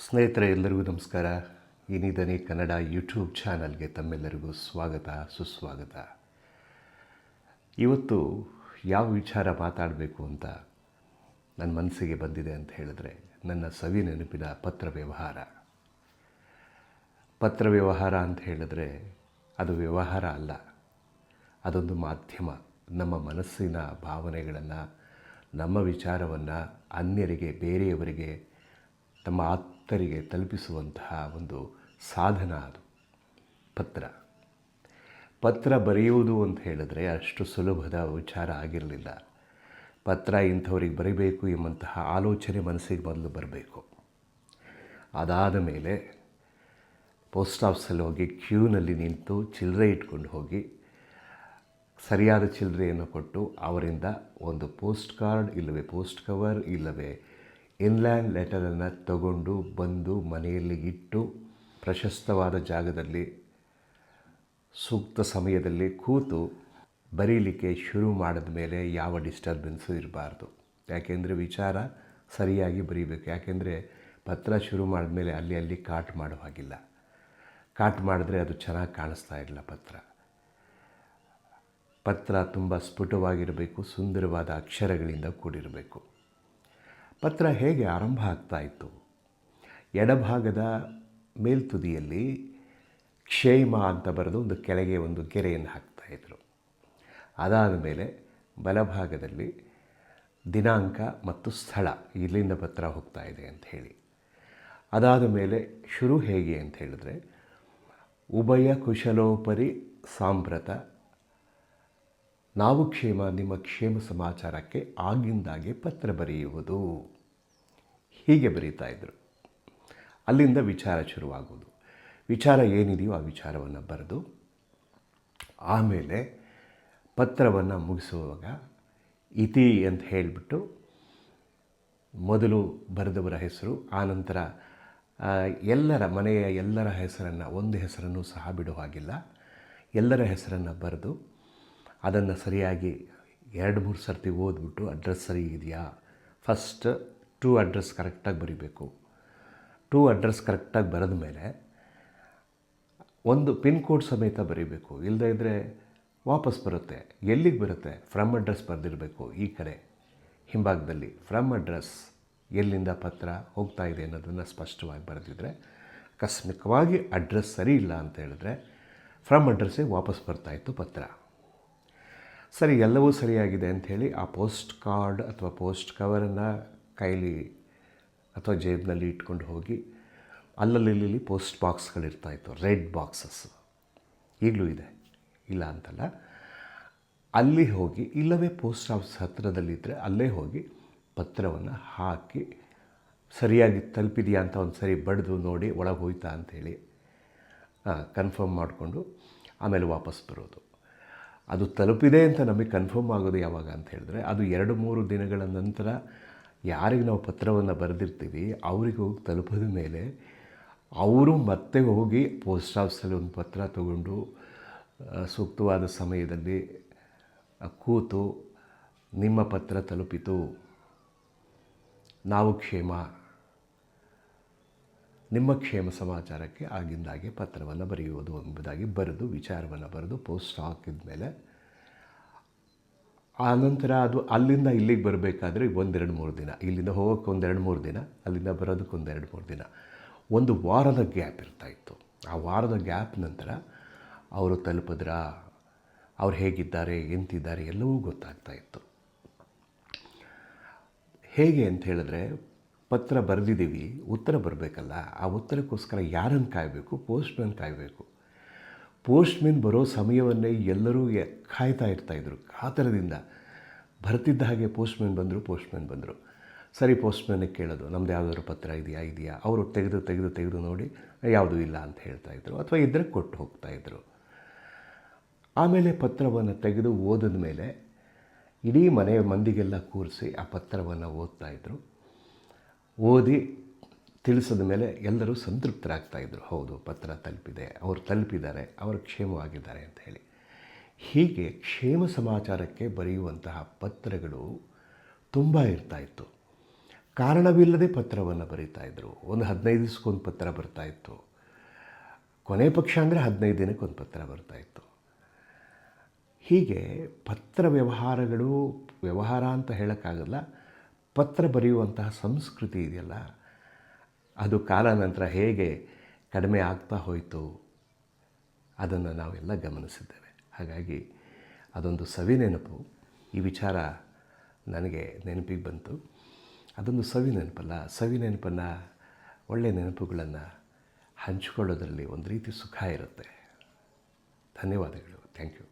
ಸ್ನೇಹಿತರೆ, ಎಲ್ಲರಿಗೂ ನಮಸ್ಕಾರ. ಇನಿದನಿ ಕನ್ನಡ ಯೂಟ್ಯೂಬ್ ಚಾನಲ್ಗೆ ತಮ್ಮೆಲ್ಲರಿಗೂ ಸ್ವಾಗತ, ಸುಸ್ವಾಗತ. ಇವತ್ತು ಯಾವ ವಿಚಾರ ಮಾತಾಡಬೇಕು ಅಂತ ನನ್ನ ಮನಸ್ಸಿಗೆ ಬಂದಿದೆ ಅಂತ ಹೇಳಿದ್ರೆ ನನ್ನ ಸವಿ ನೆನಪಿನ ಪತ್ರ ವ್ಯವಹಾರ. ಪತ್ರ ವ್ಯವಹಾರ ಅಂತ ಹೇಳಿದ್ರೆ ಅದು ವ್ಯವಹಾರ ಅಲ್ಲ. ಅದೊಂದು ಮಾಧ್ಯಮ. ನಮ್ಮ ಮನಸ್ಸಿನ ಭಾವನೆಗಳನ್ನು, ನಮ್ಮ ವಿಚಾರವನ್ನು ಅನ್ಯರಿಗೆ, ಬೇರೆಯವರಿಗೆ ತಮ್ಮ ಆಪ್ತರಿಗೆ ತಲುಪಿಸುವಂತಹ ಒಂದು ಸಾಧನ ಅದು. ಪತ್ರ. ಪತ್ರ ಬರೆಯುವುದು ಅಂತ ಹೇಳಿದ್ರೆ ಅಷ್ಟು ಸುಲಭದ ವಿಚಾರ ಆಗಿರಲಿಲ್ಲ. ಪತ್ರ ಇಂಥವ್ರಿಗೆ ಬರೀಬೇಕು ಎಂಬಂತಹ ಆಲೋಚನೆ ಮನಸ್ಸಿಗೆ ಮೊದಲು ಬರಬೇಕು. ಅದಾದ ಮೇಲೆ ಪೋಸ್ಟ್ ಆಫೀಸಲ್ಲಿ ಹೋಗಿ ಕ್ಯೂನಲ್ಲಿ ನಿಂತು ಚಿಲ್ಲರೆ ಇಟ್ಕೊಂಡು ಹೋಗಿ ಸರಿಯಾದ ಚಿಲ್ಲರೆಯನ್ನು ಕೊಟ್ಟು ಅವರಿಂದ ಒಂದು ಪೋಸ್ಟ್ ಕಾರ್ಡ್ ಇಲ್ಲವೇ ಪೋಸ್ಟ್ ಕವರ್ ಇಲ್ಲವೇ ಇನ್ಲ್ಯಾಂಡ್ ಲೆಟರನ್ನು ತಗೊಂಡು ಬಂದು ಮನೆಯಲ್ಲಿ ಇಟ್ಟು ಪ್ರಶಸ್ತವಾದ ಜಾಗದಲ್ಲಿ, ಸೂಕ್ತ ಸಮಯದಲ್ಲಿ ಕೂತು ಬರೀಲಿಕ್ಕೆ ಶುರು ಮಾಡಿದ ಮೇಲೆ ಯಾವ ಡಿಸ್ಟರ್ಬೆನ್ಸು ಇರಬಾರ್ದು. ಯಾಕೆಂದರೆ ವಿಚಾರ ಸರಿಯಾಗಿ ಬರೀಬೇಕು. ಯಾಕೆಂದರೆ ಪತ್ರ ಶುರು ಮಾಡಿದ್ಮೇಲೆ ಅಲ್ಲಿ ಅಲ್ಲಿ ಕಾಟ್ ಮಾಡೋ ಹಾಗಿಲ್ಲ. ಕಾಟ್ ಮಾಡಿದ್ರೆ ಅದು ಚೆನ್ನಾಗಿ ಕಾಣಿಸ್ತಾ ಇರಲಿಲ್ಲ ಪತ್ರ. ಪತ್ರ ತುಂಬ ಸ್ಫುಟವಾಗಿರಬೇಕು, ಸುಂದರವಾದ ಅಕ್ಷರಗಳಿಂದ ಕೂಡಿರಬೇಕು. ಪತ್ರ ಹೇಗೆ ಆರಂಭ ಆಗ್ತಾ ಇತ್ತು? ಎಡಭಾಗದ ಮೇಲ್ತುದಿಯಲ್ಲಿ ಕ್ಷೇಮ ಅಂತ ಬರೆದು ಒಂದು ಕೆಳಗೆ ಒಂದು ಗೆರೆಯನ್ನು ಹಾಕ್ತಾಯಿದ್ರು ಅದಾದ ಮೇಲೆ ಬಲಭಾಗದಲ್ಲಿ ದಿನಾಂಕ ಮತ್ತು ಸ್ಥಳ ಇಲ್ಲಿಂದ ಪತ್ರ ಹೋಗ್ತಾ ಇದೆ ಅಂತ ಹೇಳಿ. ಅದಾದ ಮೇಲೆ ಶುರು ಹೇಗೆ ಅಂತ ಹೇಳಿದ್ರೆ, ಉಭಯ ಕುಶಲೋಪರಿ ಸಾಂಪ್ರತ ನಾವು ಕ್ಷೇಮ, ನಿಮ್ಮ ಕ್ಷೇಮ ಸಮಾಚಾರಕ್ಕೆ ಆಗಿಂದಾಗೆ ಪತ್ರ ಬರೆಯುವುದು. ಹೀಗೆ ಬರೀತಾ ಇದ್ದರು ಅಲ್ಲಿಂದ ವಿಚಾರ ಶುರುವಾಗುವುದು ವಿಚಾರ ಏನಿದೆಯೋ ಆ ವಿಚಾರವನ್ನು ಬರೆದು, ಆಮೇಲೆ ಪತ್ರವನ್ನು ಮುಗಿಸುವಾಗ ಇತಿ ಅಂತ ಹೇಳಿಬಿಟ್ಟು ಮೊದಲು ಬರೆದವರ ಹೆಸರು ಆನಂತರ ಎಲ್ಲರ ಮನೆಯ ಎಲ್ಲರ ಹೆಸರನ್ನು, ಒಂದು ಹೆಸರನ್ನು ಸಹ ಬಿಡುವಾಗಿಲ್ಲ. ಎಲ್ಲರ ಹೆಸರನ್ನು ಬರೆದು ಅದನ್ನು ಸರಿಯಾಗಿ ಎರಡು ಮೂರು ಸರ್ತಿ ಓದ್ಬಿಟ್ಟು ಅಡ್ರೆಸ್ ಸರಿ ಇದೆಯಾ? ಫಸ್ಟ್ ಟೂ ಅಡ್ರೆಸ್ ಕರೆಕ್ಟಾಗಿ ಬರೀಬೇಕು. ಟೂ ಅಡ್ರೆಸ್ ಕರೆಕ್ಟಾಗಿ ಬರೆದ ಮೇಲೆ ಒಂದು ಪಿನ್ ಕೋಡ್ ಸಮೇತ ಬರೀಬೇಕು. ಇಲ್ಲದೇ ಇದ್ದರೆ ವಾಪಸ್ ಬರುತ್ತೆ. ಎಲ್ಲಿಗೆ ಬರುತ್ತೆ? ಫ್ರಮ್ ಅಡ್ರೆಸ್ ಬರೆದಿರಬೇಕು ಈ ಕಡೆ. ಹಿಂಭಾಗದಲ್ಲಿ ಫ್ರಮ್ ಅಡ್ರೆಸ್ ಎಲ್ಲಿಂದ ಪತ್ರ ಹೋಗ್ತಾ ಇದೆ ಅನ್ನೋದನ್ನು ಸ್ಪಷ್ಟವಾಗಿ ಬರೆದಿದ್ರೆ, ಆಕಸ್ಮಿಕವಾಗಿ ಅಡ್ರೆಸ್ ಸರಿ ಇಲ್ಲ ಅಂತ ಹೇಳಿದ್ರೆ, ಫ್ರಮ್ ಅಡ್ರೆಸ್ಸಿಗೆ ವಾಪಸ್ ಬರ್ತಾಯಿತ್ತು ಪತ್ರ. ಸರಿ, ಎಲ್ಲವೂ ಸರಿಯಾಗಿದೆ ಅಂಥೇಳಿ ಆ ಪೋಸ್ಟ್ ಕಾರ್ಡ್ ಅಥವಾ ಪೋಸ್ಟ್ ಕವರನ್ನು ಕೈಲಿ ಅಥವಾ ಜೇಬ್ನಲ್ಲಿ ಇಟ್ಕೊಂಡು ಹೋಗಿ ಅಲ್ಲಲ್ಲಿ ಪೋಸ್ಟ್ ಬಾಕ್ಸ್ಗಳಿರ್ತಾಯಿತ್ತು ರೆಡ್ ಬಾಕ್ಸಸ್. ಈಗಲೂ ಇದೆ. ಇಲ್ಲ ಅಂತಲ್ಲ. ಅಲ್ಲಿ ಹೋಗಿ, ಇಲ್ಲವೇ ಪೋಸ್ಟ್ ಆಫೀಸ್ ಹತ್ತಿರದಲ್ಲಿದ್ದರೆ ಅಲ್ಲೇ ಹೋಗಿ ಪತ್ರವನ್ನು ಹಾಕಿ, ಸರಿಯಾಗಿ ತಲುಪಿದೆಯಾ ಅಂತ ಒಂದು ಸರಿ ಬಡಿದು ನೋಡಿ ಒಳಗೆ ಹೋಯ್ತಾ ಅಂಥೇಳಿ ಕನ್ಫರ್ಮ್ ಮಾಡಿಕೊಂಡು ಆಮೇಲೆ ವಾಪಸ್ ಬರೋದು. ಅದು ತಲುಪಿದೆ ಅಂತ ನಮಗೆ ಕನ್ಫರ್ಮ್ ಆಗೋದು ಯಾವಾಗ ಅಂತ ಹೇಳಿದ್ರೆ ಅದು ಎರಡು ಮೂರು ದಿನಗಳ ನಂತರ ಯಾರಿಗೆ ನಾವು ಪತ್ರವನ್ನು ಬರೆದಿರ್ತೀವಿ, ಅವ್ರಿಗೆ ಹೋಗಿ ತಲುಪಿದ ಮೇಲೆ ಅವರು ಮತ್ತೆ ಹೋಗಿ ಪೋಸ್ಟ್ ಆಫೀಸಲ್ಲಿ ಒಂದು ಪತ್ರ ತಗೊಂಡು ಸೂಕ್ತವಾದ ಸಮಯದಲ್ಲಿ ಕೂತು ನಿಮ್ಮ ಪತ್ರ ತಲುಪಿತು. ನಾವು ಕ್ಷೇಮ. ನಿಮ್ಮ ಕ್ಷೇಮ ಸಮಾಚಾರಕ್ಕೆ ಆಗಿಂದಾಗೆ ಪತ್ರವನ್ನು ಬರೆಯುವುದು ಎಂಬುದಾಗಿ ಬರೆದು, ವಿಚಾರವನ್ನು ಬರೆದು, ಪೋಸ್ಟ್ ಹಾಕಿದ ಮೇಲೆ ಆನಂತರ ಅದು ಅಲ್ಲಿಂದ ಇಲ್ಲಿಗೆ ಬರಬೇಕಾದ್ರೆ ಒಂದೆರಡು ಮೂರು ದಿನ. ಇಲ್ಲಿಂದ ಹೋಗೋಕ್ಕೆ ಒಂದೆರಡು ಮೂರು ದಿನ, ಅಲ್ಲಿಂದ ಬರೋದಕ್ಕೆ ಒಂದೆರಡು ಮೂರು ದಿನ. ಒಂದು ವಾರದ ಗ್ಯಾಪ್ ಇರ್ತಾಯಿತ್ತು ಆ ವಾರದ ಗ್ಯಾಪ್ ನಂತರ ಅವರು ತಲುಪಿದ್ರ? ಅವ್ರು ಹೇಗಿದ್ದಾರೆ? ಎಂತಿದ್ದಾರೆ? ಎಲ್ಲವೂ ಗೊತ್ತಾಗ್ತಾ ಇತ್ತು. ಹೇಗೆ ಅಂತ ಹೇಳಿದ್ರೆ ಪತ್ರ ಬರೆದಿದ್ದೀವಿ, ಉತ್ತರ ಬರಬೇಕಲ್ಲ, ಆ ಉತ್ತರಕ್ಕೋಸ್ಕರ ಯಾರನ್ನು ಕಾಯಬೇಕು? ಪೋಸ್ಟ್ಮ್ಯಾನ್ ಕಾಯಬೇಕು. ಪೋಸ್ಟ್ಮ್ಯಾನ್ ಬರೋ ಸಮಯವನ್ನೇ ಎಲ್ಲರೂ ಕಾಯ್ತಾ ಇರ್ತಾಯಿದ್ರು ಕಾತರದಿಂದ. ಬರ್ತಿದ್ದ ಹಾಗೆ ಪೋಸ್ಟ್ಮ್ಯಾನ್ ಬಂದರು ಪೋಸ್ಟ್ಮ್ಯಾನ್ ಬಂದರು. ಸರಿ ಪೋಸ್ಟ್ಮ್ಯಾನಿಗೆ ಕೇಳೋದು ನಮ್ಮದು ಯಾವುದಾದ್ರು ಪತ್ರ ಇದೆಯಾ ಇದೆಯಾ? ಅವರು ತೆಗೆದು ತೆಗೆದು ತೆಗೆದು ನೋಡಿ, ಯಾವುದೂ ಇಲ್ಲ ಅಂತ ಹೇಳ್ತಾಯಿದ್ರು ಅಥವಾ ಇದ್ದರೆ ಕೊಟ್ಟು ಹೋಗ್ತಾಯಿದ್ರು ಆಮೇಲೆ ಪತ್ರವನ್ನು ತೆಗೆದು ಓದಿದ ಮೇಲೆ ಇಡೀ ಮನೆಯ ಮಂದಿಗೆಲ್ಲ ಕೂರಿಸಿ ಆ ಪತ್ರವನ್ನು ಓದ್ತಾಯಿದ್ರು ಓದಿ ತಿಳಿಸಿದ ಮೇಲೆ ಎಲ್ಲರೂ ಸಂತೃಪ್ತರಾಗ್ತಾಯಿದ್ರು ಹೌದು, ಪತ್ರ ತಲುಪಿದೆ, ಅವರು ತಲುಪಿದ್ದಾರೆ, ಅವರು ಕ್ಷೇಮವಾಗಿದ್ದಾರೆ ಅಂತ ಹೇಳಿ. ಹೀಗೆ ಕ್ಷೇಮ ಸಮಾಚಾರಕ್ಕೆ ಬರೆಯುವಂತಹ ಪತ್ರಗಳು ತುಂಬ ಇರ್ತಾಯಿತ್ತು ಕಾರಣವಿಲ್ಲದೆ ಪತ್ರವನ್ನು ಬರೀತಾ ಇದ್ದರು ಒಂದು ಹದಿನೈದು ದಿವಸಕ್ಕೊಂದು ಪತ್ರ ಬರ್ತಾಯಿತ್ತು ಕೊನೆ ಪಕ್ಷ ಅಂದರೆ ಹದಿನೈದು ದಿನಕ್ಕೆ ಒಂದು ಪತ್ರ ಬರ್ತಾಯಿತ್ತು ಹೀಗೆ ಪತ್ರ ವ್ಯವಹಾರಗಳು, ವ್ಯವಹಾರ ಅಂತ ಹೇಳೋಕ್ಕಾಗಲ್ಲ ಪತ್ರ ಬರೆಯುವಂತಹ ಸಂಸ್ಕೃತಿ ಇದೆಯಲ್ಲ, ಅದು ಕಾಲಾನಂತರ ಹೇಗೆ ಕಡಿಮೆ ಆಗ್ತಾ ಹೋಯಿತು, ಅದನ್ನು ನಾವೆಲ್ಲ ಗಮನಿಸಿದ್ದೇವೆ. ಹಾಗಾಗಿ ಅದೊಂದು ಸವಿ ನೆನಪು ಈ ವಿಚಾರ ನನಗೆ ನೆನಪಿಗೆ ಬಂತು. ಅದೊಂದು ಸವಿ ನೆನಪಲ್ಲ ಸವಿ ನೆನಪನ್ನು ಒಳ್ಳೆಯ ನೆನಪುಗಳನ್ನು ಹಂಚಿಕೊಳ್ಳೋದ್ರಲ್ಲಿ ಒಂದು ರೀತಿ ಸುಖ ಇರುತ್ತೆ. ಧನ್ಯವಾದಗಳು. Thank you